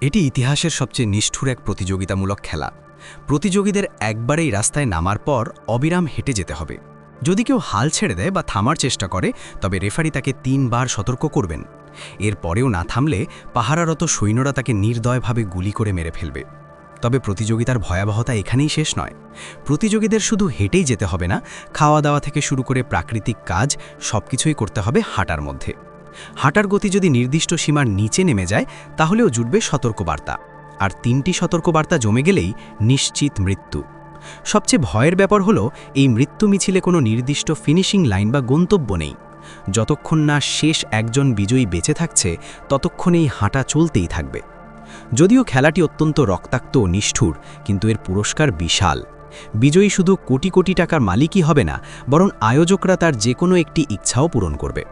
এটি ইতিহাসের সবচেয়ে নিষ্ঠুর এক প্রতিযোগিতামূলক খেলা। প্রতিযোগীদের একবারেই রাস্তায় নামার পর অবিরাম হেঁটে যেতে হবে। যদি কেউ হাল ছেড়ে দেয় বা থামার চেষ্টা করে, তবে রেফারি তাকে তিনবার সতর্ক করবেন। এর পরেও না থামলে পাহারারত সৈন্যরা তাকে নির্দয়ভাবে গুলি করে মেরে ফেলবে। তবে প্রতিযোগিতার ভয়াবহতা এখানেই শেষ নয়। প্রতিযোগীদের শুধু হেঁটেই যেতে হবে না খাওয়া দাওয়া থেকে শুরু করে প্রাকৃতিক কাজ সবকিছুই করতে হবে হাঁটার মধ্যে। হাঁটার গতি যদি নির্দিষ্ট সীমার নিচে নেমে যায়, তাহলেও জুটবে সতর্কবার্তা। আর তিনটি সতর্কবার্তা জমে গেলেই নিশ্চিত মৃত্যু। সবচেয়ে ভয়ের ব্যাপার হলো, এই মৃত্যু মিছিলে কোনো নির্দিষ্ট ফিনিশিং লাইন বা গন্তব্য নেই। যতক্ষণ না শেষ একজন বিজয়ী বেঁচে থাকছে, ততক্ষণ এই হাঁটা চলতেই থাকবে। যদিও খেলাটি অত্যন্ত রক্তাক্ত ও নিষ্ঠুর, কিন্তু এর পুরস্কার বিশাল। বিজয়ী শুধু কোটি কোটি টাকার মালিকই হবে না, বরং আয়োজকরা তার যে কোনো একটি ইচ্ছাও পূরণ করবে।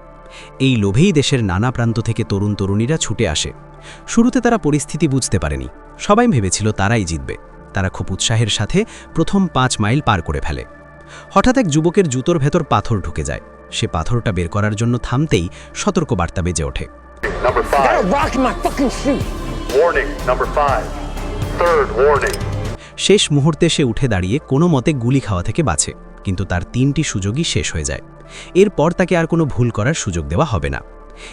এই লোভেই দেশের নানা প্রান্ত থেকে তরুণ তরুণীরা ছুটে আসে। শুরুতে তারা পরিস্থিতি বুঝতে পারেনি। সবাই ভেবেছিল তারাই জিতবে। তারা খুব উৎসাহের সাথে প্রথম পাঁচ মাইল পার করে ফেলে। হঠাৎ এক যুবকের জুতোর ভেতর পাথর ঢুকে যায়। সে পাথরটা বের করার জন্য থামতেই সতর্কবার্তা বেজে ওঠে. শেষ মুহূর্তে সে উঠে দাঁড়িয়ে কোনো মতে গুলি খাওয়া থেকে বাঁচে কিন্তু তার তিনটি সুযোগই শেষ হয়ে যায়। এরপর তাকে আর কোনো ভুল করার সুযোগ দেওয়া হবে না।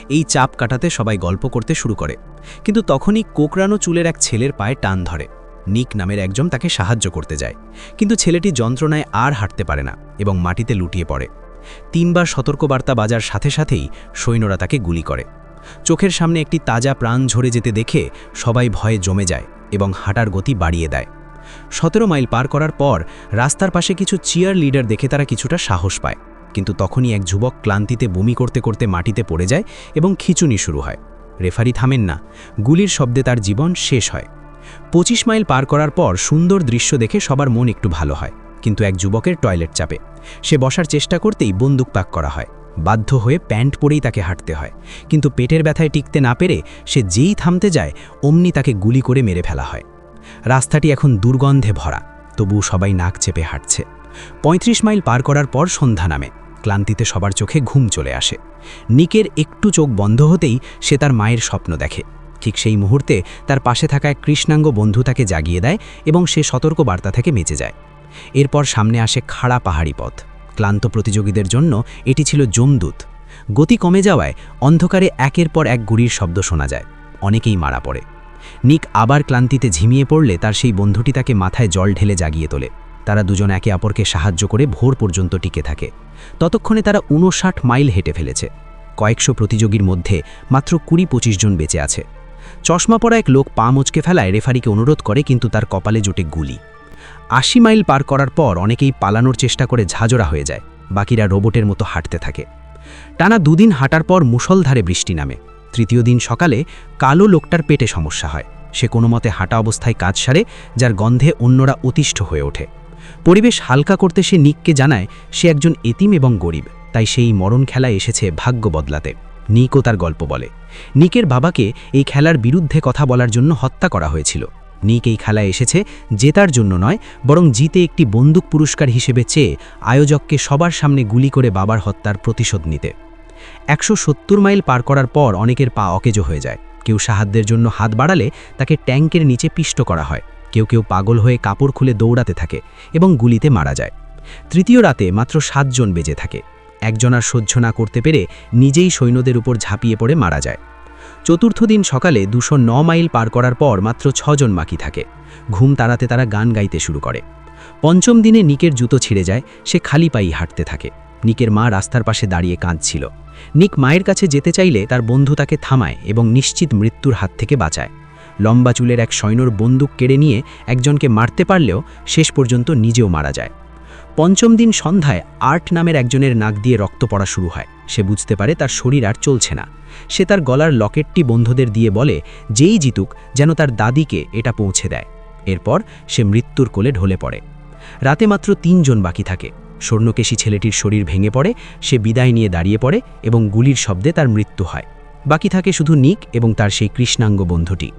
এই চাপ কাটাতে সবাই গল্প করতে শুরু করে। কিন্তু তখনই কোকড়ানো চুলের এক ছেলের পায়ে টান ধরে। নিক নামের একজন তাকে সাহায্য করতে যায়। কিন্তু ছেলেটি যন্ত্রণায় আর হাঁটতে পারে না এবং মাটিতে লুটিয়ে পড়ে। তিনবার সতর্কবার্তা বাজার সাথে সাথেই সৈন্যরা তাকে গুলি করে। চোখের সামনে একটি তাজা প্রাণ ঝরে যেতে দেখে সবাই ভয়ে জমে যায় এবং হাঁটার গতি বাড়িয়ে দেয়। সতেরো মাইল পার করার পর রাস্তার পাশে কিছু চিয়ার লিডার দেখে তারা কিছুটা সাহস পায়। কিন্তু তখনই এক যুবক ক্লান্তিতে বমি করতে করতে মাটিতে পড়ে যায় এবং খিচুনি শুরু হয়। রেফারি থামেন না। গুলির শব্দে তার জীবন শেষ হয়। পঁচিশ মাইল পার করার পর সুন্দর দৃশ্য দেখে সবার মন একটু ভালো হয়। কিন্তু এক যুবকের টয়লেট চাপে। সে বসার চেষ্টা করতেই বন্দুক পাক করা হয়। বাধ্য হয়ে প্যান্ট পরেই তাকে হাঁটতে হয়। কিন্তু পেটের ব্যথায় টিকতে না পেরে সে যেই থামতে যায়, অমনি তাকে গুলি করে মেরে ফেলা হয়। রাস্তাটি এখন দুর্গন্ধে ভরা। তবু সবাই নাক চেপে হাঁটছে। ৩৫ মাইল পার করার পর সন্ধ্যা নামে। ক্লান্তিতে সবার চোখে ঘুম চলে আসে। নিকের একটু চোখ বন্ধ হতেই সে তার মায়ের স্বপ্ন দেখে। ঠিক সেই মুহূর্তে তার পাশে থাকা এক কৃষ্ণাঙ্গ বন্ধু তাকে জাগিয়ে দেয় এবং সে সতর্ক বার্তা থেকে মেচে যায়। এরপর সামনে আসে খাড়া পাহাড়ি পথ। ক্লান্ত প্রতিযোগীদের জন্য এটি ছিল জমদূত গতি কমে যাওয়ায় অন্ধকারে একের পর এক গুড়ির শব্দ শোনা যায়। অনেকেই মারা পড়ে। নিক আবার ক্লান্তিতে ঝিমিয়ে পড়লে তার সেই বন্ধুটি তাকে মাথায় জল ঢেলে জাগিয়ে তোলে। তারা দুজন একে অপরকে সাহায্য করে ভোর পর্যন্ত টিকে থাকে। ততক্ষণে তারা উনষাট মাইল হেঁটে ফেলেছে। কয়েকশো প্রতিযোগীর মধ্যে মাত্র কুড়ি পঁচিশ জন বেঁচে আছে। চশমা পরা এক লোক পা মুচকে ফেলায় রেফারিকে অনুরোধ করে কিন্তু তার কপালে জোটে গুলি। আশি মাইল পার করার পর অনেকেই পালানোর চেষ্টা করে ঝাঁঝরা হয়ে যায়, বাকিরা রোবটের মতো হাঁটতে থাকে। টানা দুদিন হাঁটার পর মুষলধারে বৃষ্টি নামে। তৃতীয় দিন সকালে কালো লোকটার পেটে সমস্যা হয়। সে কোনো মতে হাঁটা অবস্থায় কাজ সারে, যার গন্ধে অন্যরা অতিষ্ঠ হয়ে ওঠে। পরিবেশ হালকা করতে সে নিককে জানায়, সে একজন এতিম এবং গরিব, তাই সেই মরণ খেলায় এসেছে ভাগ্য বদলাতে। নিকও তার গল্প বলে। নিকের বাবাকে এই খেলার বিরুদ্ধে কথা বলার জন্য হত্যা করা হয়েছিল। নিক এই খেলায় এসেছে জেতার জন্য নয়, বরং জিতে একটি বন্দুক পুরস্কার হিসেবে চেয়ে আয়োজককে সবার সামনে গুলি করে বাবার হত্যার প্রতিশোধ নিতে। একশো সত্তর মাইল পার করার পর অনেকের পা অকেজো হয়ে যায়। কেউ সাহায্যের জন্য হাত বাড়ালে তাকে ট্যাঙ্কের নিচে পিষ্ট করা হয়। কেউ কেউ পাগল হয়ে কাপড় খুলে দৌড়াতে থাকে এবং গুলিতে মারা যায়। তৃতীয় রাতে মাত্র সাতজন বেজে থাকে। একজন আর সহ্য না করতে পেরে নিজেই সৈন্যদের উপর ঝাঁপিয়ে পড়ে মারা যায়। চতুর্থ দিন সকালে দুশো ন মাইল পার করার পর মাত্র ছজন বাকি থাকে। ঘুম তাড়াতে তারা গান গাইতে শুরু করে। পঞ্চম দিনে নিকের জুতো ছিঁড়ে যায়, সে খালি পাই হাঁটতে থাকে। নিকের মা রাস্তার পাশে দাঁড়িয়ে কাঁদছিল। নিক মায়ের কাছে যেতে চাইলে তার বন্ধু তাকে থামায় এবং নিশ্চিত মৃত্যুর হাত থেকে বাঁচায়। লম্বা চুলের এক সৈন্যর বন্দুক কেড়ে নিয়ে একজনকে মারতে পারলেও শেষ পর্যন্ত নিজেও মারা যায়। পঞ্চম দিন সন্ধ্যায় আর্ট নামের একজনের নাক দিয়ে রক্ত পড়া শুরু হয়। সে বুঝতে পারে তার শরীর আর চলছে না। সে তার গলার লকেটটি বন্ধুদের দিয়ে বলে, যেই জিতুক, যেন তার দাদিকে এটা পৌঁছে দেয়। এরপর সে মৃত্যুর কোলে ঢলে পড়ে। রাতে মাত্র তিনজন বাকি থাকে। স্বর্ণকেশী ছেলেটির শরীর ভেঙে পড়ে, সে বিদায় নিয়ে দাঁড়িয়ে পড়ে এবং গুলির শব্দে তার মৃত্যু হয়। বাকি থাকে শুধু নিক এবং তার সেই কৃষ্ণাঙ্গ বন্ধুটি।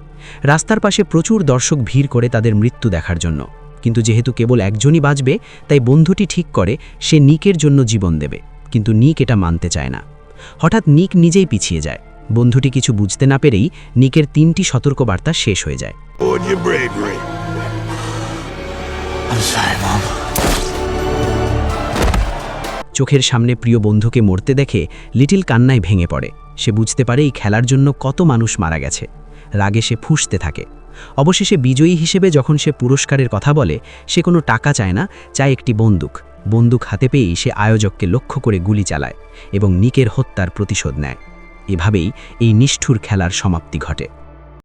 রাস্তার পাশে প্রচুর দর্শক ভিড় করে তাদের মৃত্যু দেখার জন্য। কিন্তু যেহেতু কেবল একজনই বাঁচবে তাই বন্ধুটি ঠিক করে সে নিকের জন্য জীবন দেবে। কিন্তু নিক এটা মানতে চায় না। হঠাৎ নিক নিজেই পিছিয়ে যায়। বন্ধুটি কিছু বুঝতে না পেরেই নিকের তিনটি সতর্কবার্তা শেষ হয়ে যায়. চোখের সামনে প্রিয় বন্ধুকে মরতে দেখে লিটিল কান্নায় ভেঙে পড়ে। সে বুঝতে পারে এই খেলার জন্য কত মানুষ মারা গেছে। রাগে সে ফুঁসতে থাকে। অবশেষে বিজয়ী হিসেবে যখন সে পুরস্কারের কথা বলে, সে কোনো টাকা চায় না, চায় একটি বন্দুক। বন্দুক হাতে পেয়েই সে আয়োজককে লক্ষ্য করে গুলি চালায় এবং নিকের হত্যার প্রতিশোধ নেয়। এভাবেই এই নিষ্ঠুর খেলার সমাপ্তি ঘটে।